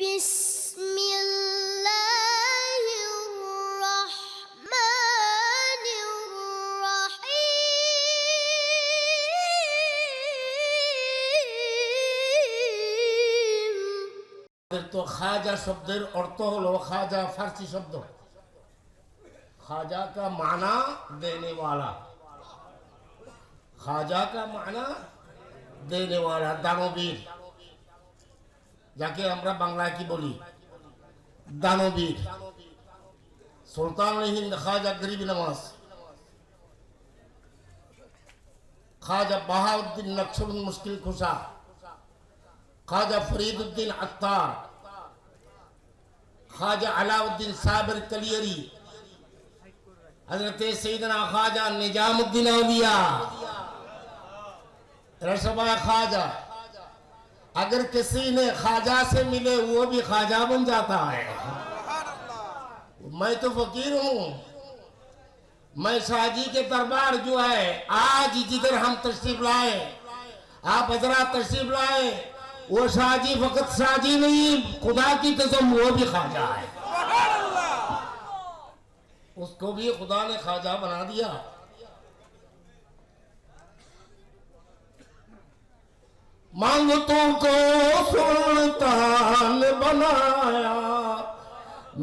بسم الله الرحمن তো খাজা শব্দের অর্থ হলো খাজা ফার্সি শব্দ। খাজা কা মানা দেনে ওয়ালা খাজা কা মানা দেনে ওয়ালা দানবীর। যাকে আমরা বাংলায় কি বলি? দানবীর। সুলতান হিন্দ খাজা গরিব নওয়াজ خواجہ بہاؤدین نقشب مشکل خوشا خواجہ فرید الدین اختار خواجہ علاؤدین صابر کلیری حضرت سیدنا خواجہ نجام الدین اولیاء رسبہ خواجہ اگر کسی نے خواجہ سے ملے وہ بھی خواجہ بن جاتا ہے۔ میں تو فقیر ہوں۔ میں شاہ جی کے دربار جو ہے آج جدھر ہم تشریف لائے آپ حضرات تشریف لائے وہ شاہ جی فقط شاہ جی نہیں خدا کی قسم وہ بھی خواجہ ہے۔ اس کو بھی خدا نے خواجہ بنا دیا۔ مانگتوں کو سلطان بنایا۔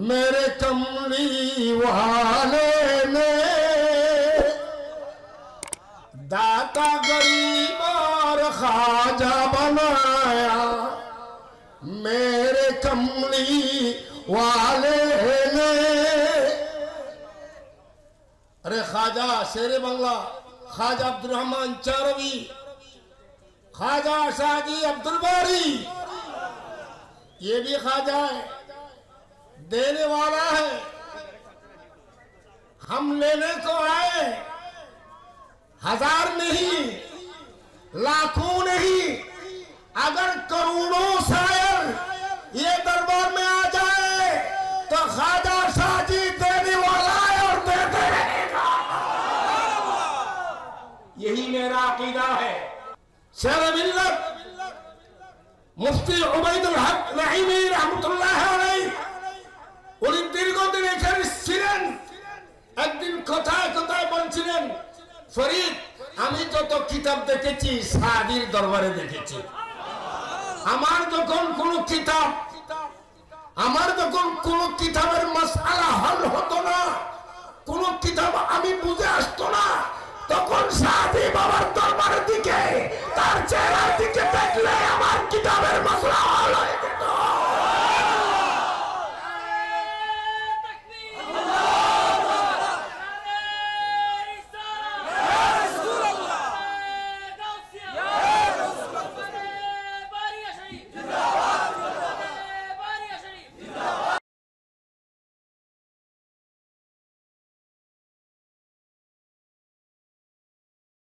میرے کمڑی والے نے داتا غریب اور خواجہ بنایا۔ میرے کمڑی والے نے ارے خواجہ شیر بنگلہ، خواجہ عبد الرحمن چاروی خواجہ شاہ جی عبد الباری یہ بھی خواجہ ہے۔ دینے والا ہے۔ ہم لینے کو آئے۔ ہزار نہیں، لاکھوں সারা মিল্লাত মুফতি উবাইদুল হক নাহিমি রাহমাতুল্লাহ আলাইহি। উনি দীর্ঘদিন এখানে ছিলেন। একদিন কথা কথা বলছিলেন, ফরিদ, আমি যত কিতাব দেখেছি, সাহাবীর দরবারে দেখেছি। আমার যখন কোন কিতাব, আমার যখন কোন কিতাবের মশালা হল হতো না, কোন কিতাব আমি বুঝে আসতো না, তখন সাহাবি আমার চেহারার দিকে দেখলে আমার কি